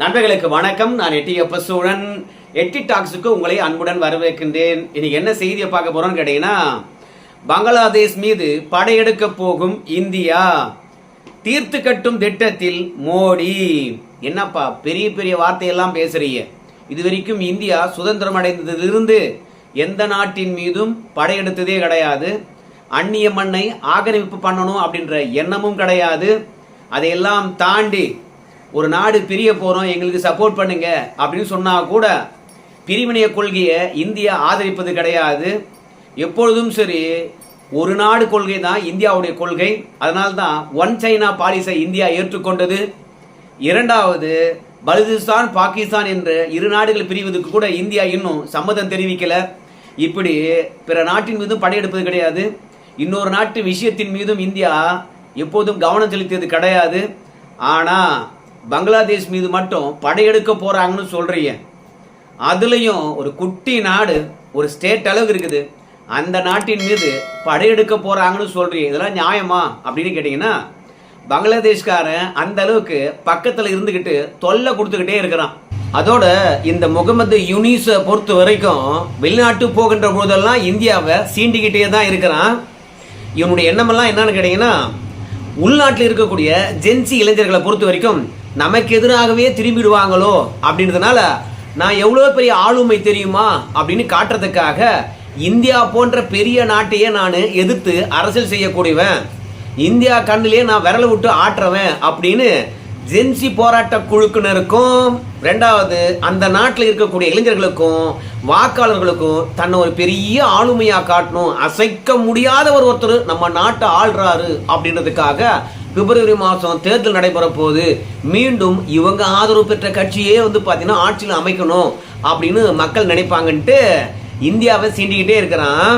நண்பர்களுக்கு வணக்கம். நான் எட்டியப்ப சூழன் எட்டி டாக்ஸுக்கு உங்களை அன்புடன் வரவேற்கின்றேன். இன்னைக்கு என்ன செய்தியை பார்க்க போறோம்னு கேட்டீங்கன்னா பங்களாதேஷ் மீது படையெடுக்க போகும் இந்தியா தீர்த்து கட்டும் திட்டத்தில் மோடி. என்னப்பா பெரிய பெரிய வார்த்தையெல்லாம் பேசுறீங்க. இது வரைக்கும் இந்தியா சுதந்திரம் அடைந்ததிலிருந்து எந்த நாட்டின் மீதும் படையெடுத்ததே கிடையாது. அந்நிய மண்ணை ஆக்கிரமிப்பு பண்ணணும் அப்படின்ற எண்ணமும் கிடையாது. அதையெல்லாம் தாண்டி ஒரு நாடு பிரிய போகிறோம் எங்களுக்கு சப்போர்ட் பண்ணுங்க அப்படின்னு சொன்னால் கூட பிரிவினைய கொள்கையை இந்தியா ஆதரிப்பது கிடையாது. எப்பொழுதும் சரி ஒரு நாடு கொள்கை தான் இந்தியாவுடைய கொள்கை. அதனால தான் ஒன் சைனா பாலிசை இந்தியா ஏற்றுக்கொண்டது. இரண்டாவது பலுதிஸ்தான் பாகிஸ்தான் என்று இரு நாடுகள் பிரிவதற்கு கூட இந்தியா இன்னும் சம்மதம் தெரிவிக்கல. இப்படி பிற நாட்டின் மீதும் படையெடுப்பது கிடையாது. இன்னொரு நாட்டு விஷயத்தின் மீதும் இந்தியா எப்போதும் கவனம் செலுத்தியது கிடையாது. ஆனால் பங்களாதேஷ் மீது மட்டும் படையெடுக்க போகிறாங்கன்னு சொல்கிறீங்க அதுலேயும் ஒரு குட்டி நாடு ஒரு ஸ்டேட் அளவுக்கு இருக்குது. அந்த நாட்டின் மீது படையெடுக்க போகிறாங்கன்னு சொல்கிறீங்க இதெல்லாம் நியாயமா அப்படின்னு கேட்டிங்கன்னா பங்களாதேஷ்காரன் அந்த அளவுக்கு பக்கத்தில் இருந்துக்கிட்டு தொல்லை கொடுத்துக்கிட்டே இருக்கிறான். அதோட இந்த முகமது யூனிஸை பொறுத்த வரைக்கும் வெளிநாட்டு போகின்ற போதெல்லாம் இந்தியாவை சீண்டிக்கிட்டே தான் இருக்கிறான். இவனுடைய எண்ணமெல்லாம் என்னன்னு கேட்டீங்கன்னா உள்நாட்டில் இருக்கக்கூடிய ஜென்சி இளைஞர்களை பொறுத்த வரைக்கும் நமக்கு எதிராகவே திரும்பிடுவாங்களோ அப்படின்றதுனால நான் எவ்வளோ பெரிய ஆளுமை தெரியுமா அப்படின்னு காட்டுறதுக்காக இந்தியா போன்ற பெரிய நாட்டையே நான் எதிர்த்து அரசியல் செய்யக்கூடியவன். இந்தியா கண்ணிலே நான் விரல விட்டு ஆட்டுறவன் அப்படின்னு ஜென்சி போராட்ட குழுக்கினருக்கும் ரெண்டாவது அந்த நாட்டில் இருக்கக்கூடிய இளைஞர்களுக்கும் வாக்காளர்களுக்கும் தன்னை ஒரு பெரிய ஆளுமையாக காட்டணும். அசைக்க முடியாத ஒரு ஒருத்தர் நம்ம நாட்டை ஆள்றாரு அப்படின்றதுக்காக பிப்ரவரி மாதம் தேர்தல் நடைபெற போது மீண்டும் இவங்க ஆதரவு பெற்ற கட்சியே வந்து பார்த்தீங்கன்னா ஆட்சியில் அமைக்கணும் அப்படின்னு மக்கள் நினைப்பாங்கன்ட்டு இந்தியாவை சீண்டிக்கிட்டே இருக்கிறான்.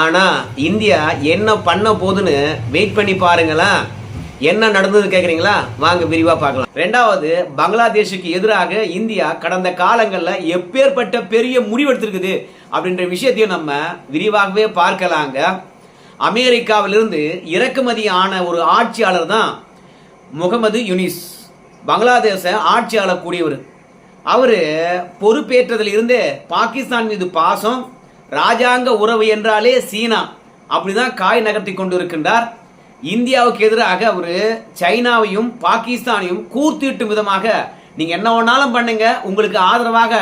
ஆனால் இந்தியா என்ன பண்ண போகுதுன்னு வெயிட் பண்ணி பாருங்களேன் என்ன நடந்தது கேட்குறீங்களா வாங்க விரிவாக பார்க்கலாம். ரெண்டாவது பங்களாதேஷுக்கு எதிராக இந்தியா கடந்த காலங்களில் எப்பேற்பட்ட பெரிய முடிவெடுத்திருக்குது அப்படின்ற விஷயத்தையும் நம்ம விரிவாகவே பார்க்கலாங்க. அமெரிக்காவிலிருந்து இறக்குமதி ஆன ஒரு ஆட்சியாளர் தான் முகமது யுனிஸ். பங்களாதேச ஆட்சியாளர் கூடியவர். அவர் பொறுப்பேற்றதில் இருந்தே பாகிஸ்தான் மீது பாசம் ராஜாங்க உறவு என்றாலே சீனா அப்படிதான் காய் நகர்த்தி கொண்டு இருக்கின்றார் இந்தியாவுக்கு எதிராக அவர் சைனாவையும் பாகிஸ்தானையும் கூர்த்திட்டும் விதமாக நீங்கள் என்ன வேணாலும் பண்ணுங்க உங்களுக்கு ஆதரவாக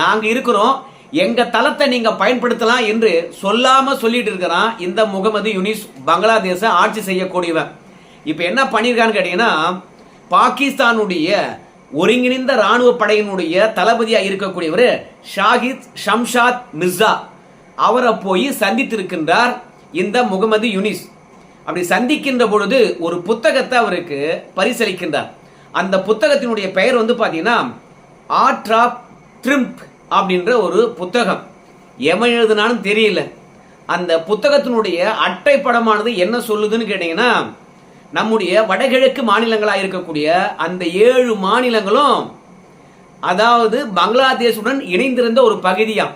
நாங்கள் இருக்கிறோம். எங்க தளத்தை நீங்க பயன்படுத்தலாம் என்று சொல்லாம சொல்லிட்டு இருக்கிறான் இந்த முகமது யுனிஸ் பங்களாதேச ஆட்சி செய்யக்கூடியவன். இப்ப என்ன பண்ணிருக்கான்னு கேட்டீங்கன்னா பாகிஸ்தானுடைய ஒருங்கிணைந்த ராணுவ படையினுடைய தளபதியா இருக்கக்கூடியவர் ஷாஹித் ஷம்ஷாத் மிர்சா. அவரை போய் சந்தித்திருக்கின்றார் இந்த முகமது யுனிஸ். அப்படி சந்திக்கின்ற பொழுது ஒரு புத்தகத்தை அவருக்கு பரிசளிக்கின்றார். அந்த புத்தகத்தினுடைய பெயர் வந்து பார்த்தீங்கன்னா ஆர்ட் ஆஃப் அப்படின்ற ஒரு புத்தகம். எவன் எழுதுனாலும் தெரியல. அந்த புத்தகத்தினுடைய அட்டை படமானது என்ன சொல்லுதுன்னு கேட்டீங்கன்னா நம்முடைய வடகிழக்கு மாநிலங்களாக இருக்கக்கூடிய அந்த ஏழு மாநிலங்களும் அதாவது பங்களாதேஷுடன் இணைந்திருந்த ஒரு பகுதியாம்.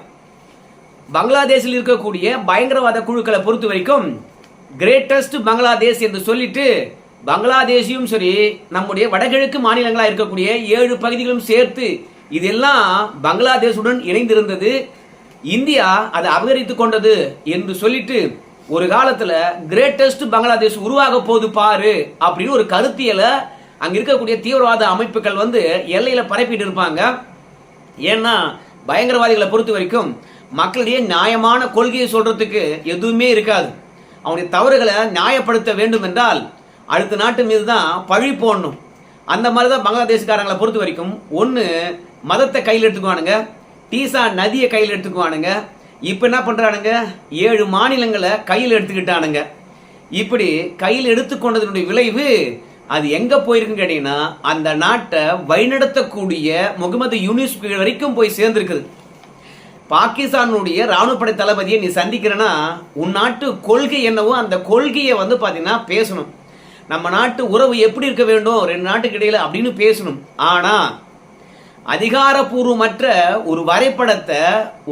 பங்களாதேஷில் இருக்கக்கூடிய பயங்கரவாத குழுக்களை பொறுத்த வரைக்கும் கிரேட்டஸ்ட் பங்களாதேஷ் என்று சொல்லிட்டு பங்களாதேஷையும் சரி நம்முடைய வடகிழக்கு மாநிலங்களாக இருக்கக்கூடிய ஏழு பகுதிகளும் சேர்த்து இதெல்லாம் பங்களாதேஷுடன் இணைந்திருந்தது. இந்தியா அதை அபகரித்து கொண்டது என்று சொல்லிட்டு ஒரு காலத்துல கிரேட்டஸ்ட் பங்களாதேஷ் உருவாக போது பாரு அப்படின்னு ஒரு கருத்தியலை அங்க இருக்கக்கூடிய தீவிரவாத அமைப்புகள் வந்து எல்லையில பரப்பிட்டு இருப்பாங்க. ஏன்னா பயங்கரவாதிகளை பொறுத்த வரைக்கும் மக்களிடையே நியாயமான கொள்கையை சொல்றதுக்கு எதுவுமே இருக்காது. அவனுடைய தவறுகளை நியாயப்படுத்த வேண்டும் என்றால் அடுத்த நாட்டு மீது தான் பழி போடணும். அந்த மாதிரி தான் பங்களாதேஷ்காரங்களை பொறுத்த வரைக்கும் ஒன்று மதத்தை கையில் எடுத்துக்குவானுங்க டீசா நதியை கையில் எடுத்துக்குவானுங்க இப்போ என்ன பண்ணுறானுங்க ஏழு மாநிலங்களை கையில் எடுத்துக்கிட்டானுங்க. இப்படி கையில் எடுத்துக்கொண்டதனுடைய விளைவு அது எங்கே போயிருக்குன்னு கேட்டீங்கன்னா அந்த நாட்டை வழிநடத்தக்கூடிய முகமது யூனிஸ் வரைக்கும் போய் சேர்ந்துருக்குது. பாகிஸ்தானுடைய இராணுவப்படை தளபதியை நீ சந்திக்கிறேன்னா உன் நாட்டு கொள்கை என்னவோ அந்த கொள்கையை வந்து பார்த்தீங்கன்னா பேசணும். நம்ம நாட்டு உறவு எப்படி இருக்க வேண்டும்? ரெண்டு நாட்டுக்கு இடையில அப்படின்னு பேசணும். ஆனா அதிகாரப்பூர்வமற்ற ஒரு வரைபடத்தை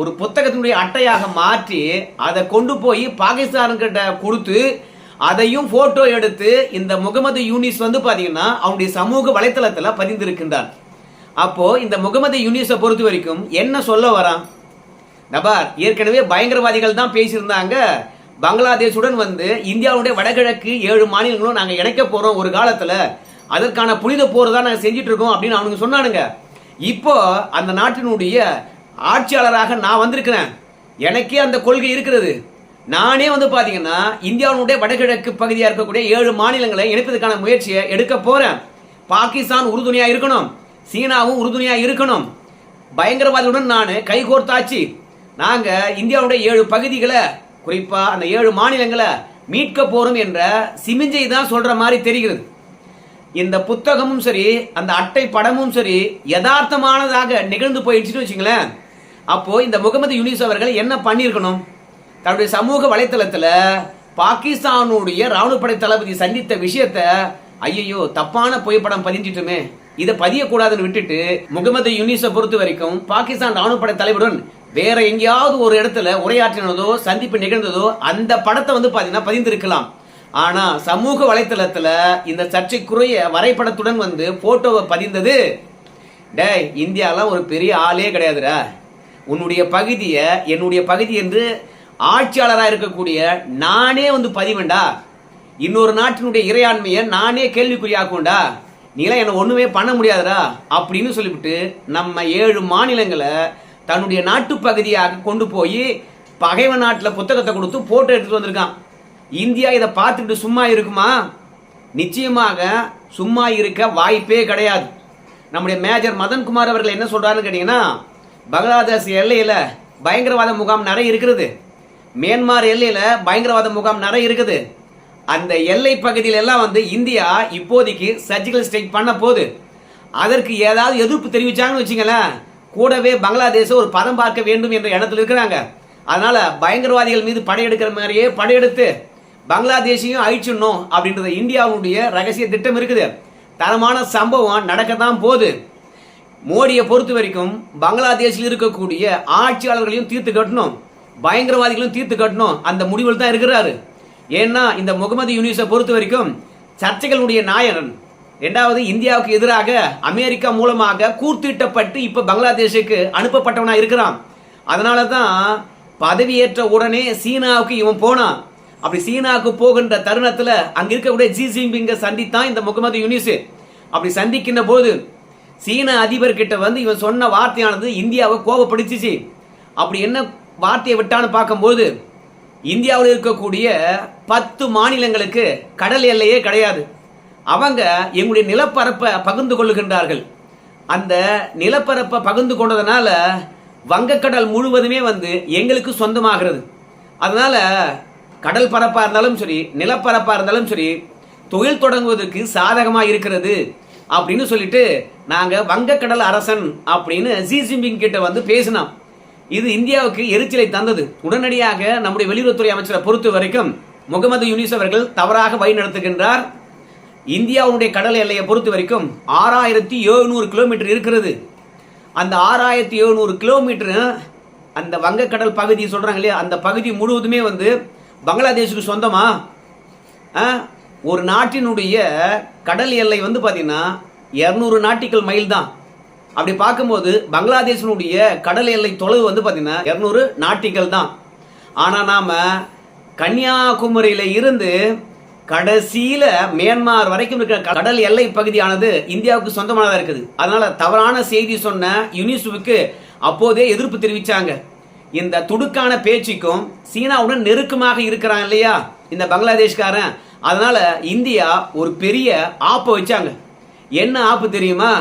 ஒரு புத்தகத்தினுடைய அட்டையாக மாற்றி அதை கொண்டு போய் பாகிஸ்தான்கிட்ட கொடுத்து அதையும் போட்டோ எடுத்து இந்த முகமது யூனிஸ் வந்து பாத்தீங்கன்னா அவனுடைய சமூக வலைத்தளத்தில் பதிந்திருக்கின்றார் அப்போ இந்த முகமது யூனிஸை பொறுத்த வரைக்கும் என்ன சொல்ல வரான்? நபார் ஏற்கனவே பயங்கரவாதிகள் தான் பேசியிருந்தாங்க. பங்களாதேஷுடன் வந்து இந்தியாவுடைய வடகிழக்கு ஏழு மாநிலங்களும் நாங்கள் இணைக்க போகிறோம் ஒரு காலத்தில். அதற்கான புனித போர் தான் நாங்கள் செஞ்சுட்டு இருக்கோம் அப்படின்னு அவனுங்க சொன்னானுங்க. இப்போ அந்த நாட்டினுடைய ஆட்சியாளராக நான் வந்திருக்கிறேன். எனக்கே அந்த கொள்கை இருக்கிறது. நானே வந்து பார்த்தீங்கன்னா இந்தியாவுடைய வடகிழக்கு பகுதியாக இருக்கக்கூடிய ஏழு மாநிலங்களை இணைப்பதற்கான முயற்சியை எடுக்க போகிறேன் பாகிஸ்தான் உறுதுணையாக இருக்கணும். சீனாவும் உறுதுணையாக இருக்கணும். பயங்கரவாதியுடன் நான் கைகோர்த்தாச்சு. நாங்கள் இந்தியாவுடைய ஏழு பகுதிகளை குறிப்பா அந்த ஏழு மாநிலங்களை மீட்க போறோம் என்ற சிமிஞ்சை தான் சொல்ற மாதிரி தெரிகிறது. இந்த புத்தகமும் சரி அந்த அட்டை படமும் சரி யதார்த்தமானதாக நிகழ்ந்து போயிடுச்சுன்னு வச்சுங்களேன். அப்போ இந்த முகமது யூனிஸ் அவர்கள் என்ன பண்ணியிருக்கணும்? தன்னுடைய சமூக வலைத்தளத்தில் பாகிஸ்தானுடைய ராணுவப்படை தளபதி சந்தித்த விஷயத்த ஐயையோ தப்பான புகைப்படம் பதிஞ்சிட்டுமே இதை பதியக்கூடாதுன்னு விட்டுட்டு முகமது யூனிஸை பொறுத்த வரைக்கும் பாகிஸ்தான் ராணுவப்படை தலைவருடன் வேற எங்கேயாவது ஒரு இடத்துல உரையாற்றினதோ சந்திப்பு நிகழ்ந்ததோ அந்த படத்தை வந்து பாத்தீங்கன்னா பதிந்திருக்கலாம். ஆனா சமூக வலைத்தளத்துல இந்த சர்ச்சைக்குரிய வரைபடத்துடன் வந்து போட்டோவை பதிந்தது டேய் இந்தியாலாம் ஒரு பெரிய ஆளே கிடையாதுடா. உன்னுடைய பகுதியை என்னுடைய பகுதி என்று ஆட்சியாளராக இருக்கக்கூடிய நானே வந்து பதிவேண்டா. இன்னொரு நாட்டினுடைய இறையாண்மையை நானே கேள்விக்குறியாக்கும்டா நீலாம் என்ன ஒண்ணுமே பண்ண முடியாதுடா அப்படின்னு சொல்லிவிட்டு நம்ம ஏழு மாநிலங்களை தன்னுடைய நாட்டு பகுதியாக கொண்டு போய் பகைவன் நாட்டில் புத்தகத்தை கொடுத்து போட்டோ எடுத்துட்டு வந்திருக்கான். இந்தியா இதை பார்த்துக்கிட்டு சும்மா இருக்குமா? நிச்சயமாக சும்மா இருக்க வாய்ப்பே கிடையாது. நம்முடைய மேஜர் மதன்குமார் அவர்கள் என்ன சொல்றாருன்னு கேட்டீங்கன்னா பங்களாதேஷ் எல்லையில் பயங்கரவாத முகாம் நிறைய இருக்கிறது மியான்மார் எல்லையில் பயங்கரவாத முகாம் நிறைய இருக்குது. அந்த எல்லை பகுதியில எல்லாம் வந்து இந்தியா இப்போதைக்கு சர்ஜிக்கல் ஸ்ட்ரைக் பண்ண போகுது. அதற்கு ஏதாவது எதிர்ப்பு தெரிவிச்சாங்கன்னு வச்சுங்களேன். கூடவே பங்களாதேஷை ஒரு பதம் பார்க்க வேண்டும் என்ற எண்ணத்தில் இருக்கிறாங்க. அதனால பயங்கரவாதிகள் மீது படையெடுக்கிற மாதிரியே படையெடுத்து பங்களாதேஷையும் அழிச்சிடணும் அப்படின்றது இந்தியாவுடைய ரகசிய திட்டம் இருக்குது. தரமான சம்பவம் நடக்க தான் போகுது. மோடியை பொறுத்த வரைக்கும் பங்களாதேஷில் இருக்கக்கூடிய ஆட்சியாளர்களையும் தீர்த்து கட்டணும். பயங்கரவாதிகளையும் தீர்த்து கட்டணும். அந்த முடிவில் தான் இருக்கிறாரு. ஏன்னா இந்த முகமது யூனிஸை பொறுத்த வரைக்கும் சர்ச்சைகளுடைய நாயகன் இரண்டாவது இந்தியாவுக்கு எதிராக அமெரிக்கா மூலமாக கூர்த்திட்டப்பட்டு இப்போ பங்களாதேஷுக்கு அனுப்பப்பட்டவனா இருக்கிறான். அதனால தான் பதவியேற்ற உடனே சீனாவுக்கு இவன் போனான். அப்படி சீனாவுக்கு போகின்ற தருணத்தில் அங்கே இருக்கக்கூடிய ஜி ஜின்பிங்க சந்தித்தான் இந்த முகமது யூனிஸ். அப்படி சந்திக்கின்ற போது சீன அதிபர் கிட்ட வந்து இவன் சொன்ன வார்த்தையானது இந்தியாவை கோபப்படுத்திச்சு. அப்படி என்ன வார்த்தையை விட்டான்னு பார்க்கும்போது இந்தியாவில் இருக்கக்கூடிய பத்து மாநிலங்களுக்கு கடல் எல்லையே கிடையாது. அவங்க எங்களுடைய நிலப்பரப்பை பகிர்ந்து கொள்ளுகின்றார்கள். அந்த நிலப்பரப்பை பகிர்ந்து கொண்டதுனால வங்கக்கடல் முழுவதுமே வந்து எங்களுக்கு சொந்தமாகிறது. அதனால் கடல் பரப்பாக இருந்தாலும் சரி நிலப்பரப்பாக இருந்தாலும் சரி தொழில் தொடங்குவதற்கு சாதகமாக இருக்கிறது அப்படின்னு சொல்லிட்டு நாங்கள் வங்கக்கடல் அரசன் அப்படின்னு ஜி ஜின்பிங் கிட்ட வந்து பேசினோம். இது இந்தியாவுக்கு எரிச்சலை தந்தது. உடனடியாக நம்முடைய வெளியுறவுத்துறை அமைச்சரை பொறுத்த வரைக்கும் முகமது யூனிஸ் அவர்கள் தவறாக வழி நடத்துகின்றார். இந்தியாவுடைய கடல் எல்லையை பொறுத்த வரைக்கும் ஆறாயிரத்தி எழுநூறு கிலோமீட்டர் இருக்கிறது. அந்த ஆறாயிரத்தி எழுநூறு கிலோமீட்டர் அந்த வங்கக்கடல் பகுதி சொல்கிறாங்க இல்லையா? அந்த பகுதி முழுவதுமே வந்து பங்களாதேஷுக்கு சொந்தமா? ஒரு நாட்டினுடைய கடல் எல்லை வந்து பார்த்தீங்கன்னா இரநூறு நாட்டிக்கல் மைல் தான். அப்படி பார்க்கும்போது பங்களாதேஷினுடைய கடல் எல்லை தொலைவு வந்து பார்த்தீங்கன்னா இரநூறு நாட்டிக்கல் தான். ஆனால் நாம் கன்னியாகுமரியில் இருந்து கடைசியில மியான்மார் வரைக்கும் இருக்கிற கடல் எல்லை பகுதியானது இந்தியாவுக்கு சொந்தமானதா இருக்குது. அதனால தவறான செய்தி சொன்ன யுனிசுவுக்கு அப்போதே எதிர்ப்பு தெரிவிச்சாங்க. இந்த துடுக்கான பேச்சுக்கும் சீனாவுடன் நெருக்கமாக இருக்கிறான் இல்லையா இந்த பங்களாதேஷ்காரன். அதனால இந்தியா ஒரு பெரிய ஆப்பை வச்சாங்க. என்ன ஆப்பு தெரியுமா?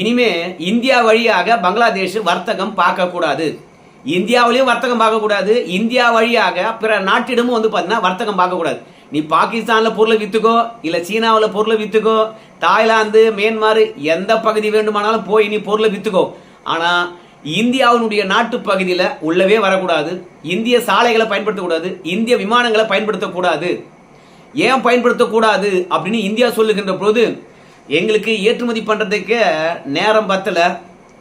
இனிமே இந்தியா வழியாக பங்களாதேஷ் வர்த்தகம் பார்க்க கூடாது இந்தியாவிலையும் வர்த்தகம் பார்க்கக்கூடாது. இந்தியா வழியாக பிற நாட்டிடமும் வந்து பார்த்தீங்கன்னா வர்த்தகம் பார்க்கக்கூடாது. நீ பாகிஸ்தானில் பொருளை விற்றுக்கோ இல்லை சீனாவில் பொருளை விற்றுக்கோ தாய்லாந்து மியான்மர் எந்த பகுதி வேண்டுமானாலும் போய் நீ பொருளை விற்றுக்கோ ஆனால் இந்தியாவினுடைய நாட்டு பகுதியில் உள்ளவே வரக்கூடாது. இந்திய சாலைகளை பயன்படுத்தக்கூடாது. இந்திய விமானங்களை பயன்படுத்தக்கூடாது. ஏன் பயன்படுத்தக்கூடாது அப்படின்னு இந்தியா சொல்லுகின்ற பொழுது எங்களுக்கு ஏற்றுமதி பண்ணுறதுக்கு நேரம் பத்தல.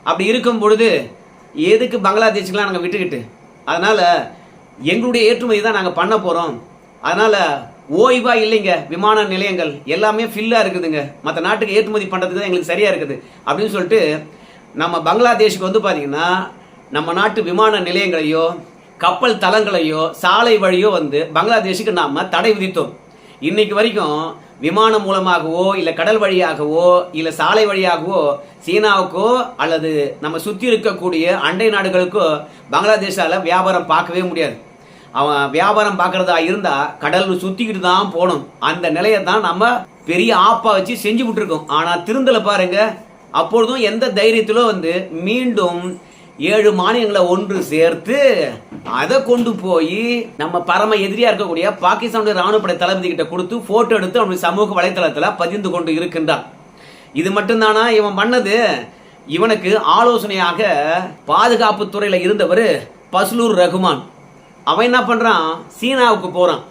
அப்படி இருக்கும் பொழுது எதுக்கு பங்களாதேஷுக்கெலாம் நாங்கள் விட்டுக்கிட்டு? அதனால் எங்களுடைய ஏற்றுமதி தான் நாங்கள் பண்ண போகிறோம் அதனால் ஓய்வா இல்லைங்க. விமான நிலையங்கள் எல்லாமே ஃபில்லாக இருக்குதுங்க. மற்ற நாட்டுக்கு ஏற்றுமதி பண்ணுறதுக்கு தான் எங்களுக்கு சரியாக இருக்குது. அப்படின்னு சொல்லிட்டு நம்ம பங்களாதேஷுக்கு வந்து பார்த்தீங்கன்னா நம்ம நாட்டு விமான நிலையங்களையோ கப்பல் தளங்களையோ சாலை வழியோ வந்து பங்களாதேஷுக்கு நாம் தடை விதித்தோம். இன்னைக்கு வரைக்கும் விமானம் மூலமாகவோ இல்லை கடல் வழியாகவோ இல்லை சாலை வழியாகவோ சீனாவுக்கோ அல்லது நம்ம சுற்றி இருக்கக்கூடிய அண்டை நாடுகளுக்கோ பங்களாதேஷால் வியாபாரம் பார்க்கவே முடியாது. அவன் வியாபாரம் பார்க்கறதா இருந்தா கடல் சுத்திக்கிட்டு தான் போகணும். அந்த நிலையை தான் நம்ம பெரிய ஆப்பா வச்சு செஞ்சு விட்டுருக்கோம். ஆனால் திருந்தலை பாருங்க. அப்பொழுதும் எந்த தைரியத்திலோ வந்து மீண்டும் ஏழு மாநிலங்களை ஒன்று சேர்த்து அதை கொண்டு போய் நம்ம பரம எதிரியா இருக்கக்கூடிய பாகிஸ்தானுடைய ராணுவப்படை தளபதி கிட்ட கொடுத்து போட்டோ எடுத்து அவனுடைய சமூக வலைத்தளத்தில் பதிந்து கொண்டு இருக்கின்றான். இது மட்டும்தானா இவன் பண்ணது? இவனுக்கு ஆலோசனையாக பாதுகாப்பு துறையில் இருந்தவர் பஸ்லூர் ரகுமான். அவன் என்ன பண்ணுறான் சீனாவுக்கு போகிறான்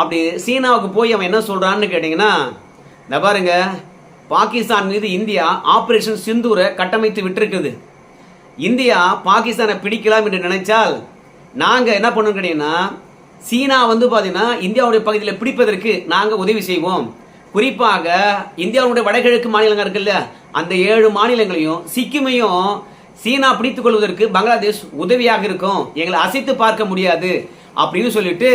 அப்படி சீனாவுக்கு போய் அவன் என்ன சொல்கிறான்னு கேட்டிங்கன்னா இந்த பாருங்க பாகிஸ்தான் மீது இந்தியா ஆப்ரேஷன் சிந்தூரை கட்டமைத்து விட்டுருக்குது. இந்தியா பாகிஸ்தானை பிடிக்கலாம் என்று நினைச்சால் நாங்கள் என்ன பண்ணோம் கேட்டிங்கன்னா சீனா வந்து பார்த்தீங்கன்னா இந்தியாவுடைய பகுதியில் பிடிப்பதற்கு நாங்கள் உதவி செய்வோம். குறிப்பாக இந்தியாவுடைய வடகிழக்கு மாநிலங்கள் இருக்குல்ல அந்த ஏழு மாநிலங்களையும் சிக்கிமையும் சீனா பிடித்துக் கொள்வதற்கு பங்களாதேஷ் உதவியாக இருக்கும். எங்களை அசைத்து பார்க்க முடியாது. அப்படின்னு சொல்லிட்டு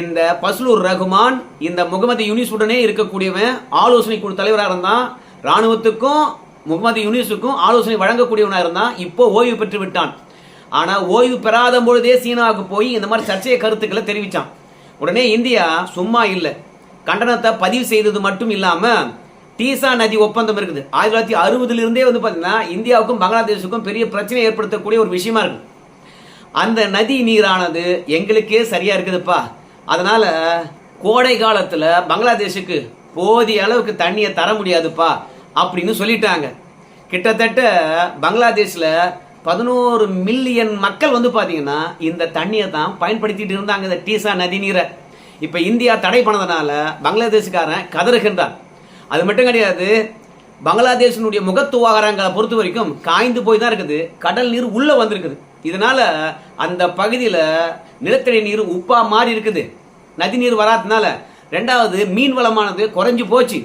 இந்த பஸ்லூர் ரகுமான் இந்த முகமது யூனிஸ் உடனே இருக்கக்கூடியவன் ஆலோசனை குழு தலைவராக இருந்தான். ராணுவத்துக்கும் முகமது யூனிஸுக்கும் ஆலோசனை வழங்கக்கூடியவனாக இருந்தான். இப்போ ஓய்வு பெற்று விட்டான். ஆனால் ஓய்வு பெறாத பொழுதே சீனாவுக்கு போய் இந்த மாதிரி சர்ச்சைய கருத்துக்களை தெரிவித்தான் உடனே இந்தியா சும்மா இல்லை. கண்டனத்தை பதிவு செய்தது மட்டும் இல்லாமல் டீசா நதி ஒப்பந்தம் இருக்குது. ஆயிரத்தி தொள்ளாயிரத்தி அறுபதுல இருந்தே வந்து பார்த்தீங்கன்னா இந்தியாவுக்கும் பங்களாதேஷுக்கும் பெரிய பிரச்சனை ஏற்படுத்தக்கூடிய ஒரு விஷயமா இருக்கு. அந்த நதி நீரானது எங்களுக்கே சரியா இருக்குதுப்பா. அதனால கோடை காலத்துல பங்களாதேஷுக்கு போதிய அளவுக்கு தண்ணியை தர முடியாதுப்பா அப்படின்னு சொல்லிட்டாங்க. கிட்டத்தட்ட பங்களாதேஷில் பதினோரு மில்லியன் மக்கள் வந்து பார்த்தீங்கன்னா இந்த தண்ணியை தான் பயன்படுத்திட்டு இருந்தாங்க இந்த டீசா நதி நீரை. இப்போ இந்தியா தடை பண்ணதுனால பங்களாதேஷ்காரன் கதறுகின்றான். அது மட்டும் கிடையாது பங்களாதேஷினுடைய முகத்துவாகரங்களை பொறுத்த வரைக்கும் காய்ந்து போய் தான் இருக்குது. கடல் நீர் உள்ளே வந்திருக்குது. இதனால் அந்த பகுதியில் நிலத்தடி நீர் உப்பாக மாறி இருக்குது. நதி நீர் வராததுனால ரெண்டாவது மீன் வளமானது குறைஞ்சி போச்சு.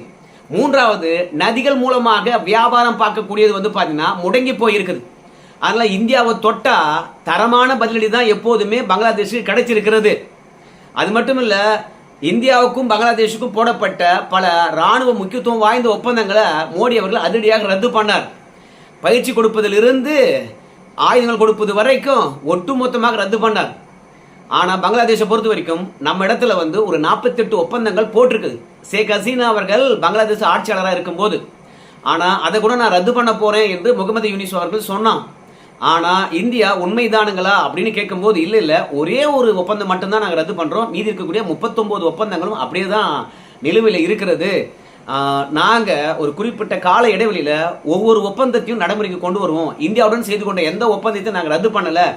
மூன்றாவது நதிகள் மூலமாக வியாபாரம் பார்க்கக்கூடியது வந்து பார்த்தீங்கன்னா முடங்கி போயிருக்குது. அதனால் இந்தியாவை தொட்டால் தரமான பதிலடி தான் எப்போதுமே பங்களாதேஷுக்கு கிடைச்சிருக்கிறது. அது மட்டும் இல்லை இந்தியாவுக்கும் பங்களாதேஷுக்கும் போடப்பட்ட பல ராணுவ முக்கியத்துவம் வாய்ந்த ஒப்பந்தங்களை மோடி அவர்கள் அதிரடியாக ரத்து பண்ணார். பயிற்சி கொடுப்பதிலிருந்து ஆயுதங்கள் கொடுப்பது வரைக்கும் ஒட்டுமொத்தமாக ரத்து பண்ணார். ஆனால் பங்களாதேஷை பொறுத்த வரைக்கும் நம்ம இடத்துல வந்து ஒரு நாற்பத்தெட்டு ஒப்பந்தங்கள் போட்டிருக்குது. ஷேக் ஹசீனா அவர்கள் பங்களாதேஷ் ஆட்சியாளராக இருக்கும்போது. ஆனால் அதை கூட நான் ரத்து பண்ண போகிறேன் என்று முகமது யூனிஸ் அவர்கள் சொன்னான். ஆனால் இந்தியா உண்மைதானுங்களா அப்படின்னு கேட்கும்போது இல்லை இல்லை. ஒரே ஒரு ஒப்பந்தம் மட்டும்தான் நாங்கள் ரத்து பண்ணுறோம் மீதி இருக்கக்கூடிய முப்பத்தொம்போது ஒப்பந்தங்களும் அப்படியே தான் நிலுவையில் இருக்கிறது. நாங்கள் ஒரு குறிப்பிட்ட கால இடைவெளியில் ஒவ்வொரு ஒப்பந்தத்தையும் நடைமுறைக்கு கொண்டு வருவோம். இந்தியாவுடன் செய்து கொண்ட எந்த ஒப்பந்தத்தையும் நாங்கள் ரத்து பண்ணலை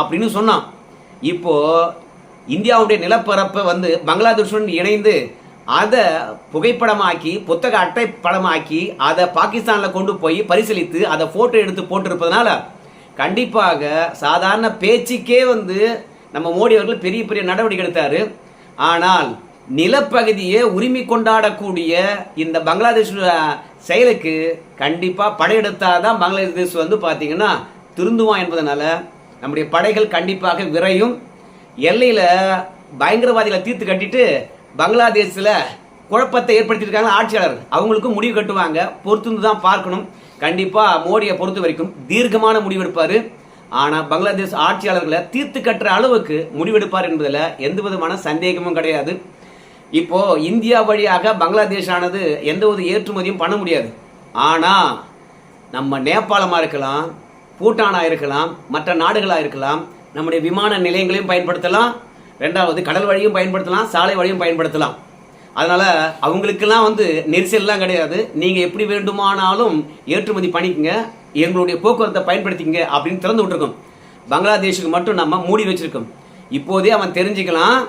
அப்படின்னு சொன்னோம் இப்போது இந்தியாவுடைய நிலப்பரப்பை வந்து பங்களாதேஷுடன் இணைந்து அதை புகைப்படமாக்கி புத்தக அட்டை படமாக்கி அதை பாகிஸ்தானில் கொண்டு போய் பரிசீலித்து அதை ஃபோட்டோ எடுத்து போட்டிருப்பதனால கண்டிப்பாக சாதாரண பேச்சுக்கே வந்து நம்ம மோடி அவர்கள் பெரிய பெரிய நடவடிக்கை எடுத்தார். ஆனால் நிலப்பகுதியை உரிமை கொண்டாடக்கூடிய இந்த பங்களாதேஷ் செயலுக்கு கண்டிப்பா படையெடுத்தாதான் பங்களாதேஷ் வந்து பார்த்தீங்கன்னா திருந்துவான் என்பதனால நம்முடைய படைகள் கண்டிப்பாக விரையும். எல்லையில் பயங்கரவாதிகளை தீர்த்து கட்டிட்டு பங்களாதேஷில் குழப்பத்தை ஏற்படுத்தியிருக்காங்க ஆட்சியாளர் அவங்களுக்கும் முடிவு கட்டுவாங்க. பொறுத்து தான் பார்க்கணும். கண்டிப்பா மோடியை பொறுத்த வரைக்கும் தீர்க்கமான முடிவெடுப்பார். ஆனால் ஆனா பங்களாதேஷ் ஆட்சியாளர்களை தீர்த்து கட்டுற அளவுக்கு முடிவெடுப்பார் என்பதில் எந்த விதமான சந்தேகமும் கிடையாது. இப்போ இந்தியா வழியாக பங்களாதேஷ் ஆனது எந்த ஒரு ஏற்றுமதியும் பண்ண முடியாது. ஆனா நம்ம நேபாளமா இருக்கலாம் பூட்டானா இருக்கலாம் மற்ற நாடுகளா இருக்கலாம் நம்முடைய விமான நிலையங்களையும் பயன்படுத்தலாம். ரெண்டாவது கடல் வழியும் பயன்படுத்தலாம் சாலை வழியும் பயன்படுத்தலாம். அதனால அவங்களுக்கெல்லாம் வந்து நெரிசல்லாம் கிடையாது. நீங்க எப்படி வேண்டுமானாலும் ஏற்றுமதி பண்ணிக்கங்க. எங்களுடைய போக்குவரத்தை பயன்படுத்திக்கங்க அப்படின்னு திறந்து விட்டுருக்கோம். பங்களாதேஷுக்கு மட்டும் நம்ம மூடி வச்சிருக்கோம். இப்போதே அவன் தெரிஞ்சுக்கலாம்.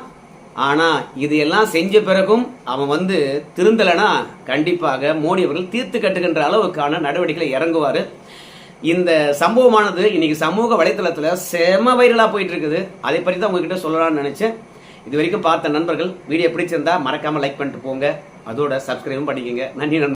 ஆனா இதையெல்லாம் செஞ்ச பிறகும் அவன் வந்து திருந்தலைனா கண்டிப்பாக மோடி அவர்கள் தீர்த்து கட்டுகின்ற அளவுக்கான நடவடிக்கைகளை இறங்குவார். இந்த சம்பவமானது இன்னைக்கு சமூக வலைத்தளத்தில் செம வைரலாக போயிட்டு இருக்குது. அதை பற்றி தான் உங்ககிட்ட சொல்லலாம்னு நினச்சேன். இது வரைக்கும் பார்த்த நண்பர்கள் வீடியோ பிடிச்சிருந்தா மறக்காம லைக் பண்ணிட்டு போங்க. அதோட சப்ஸ்கிரைபும் பண்ணிக்கங்க. நன்றி நண்பர்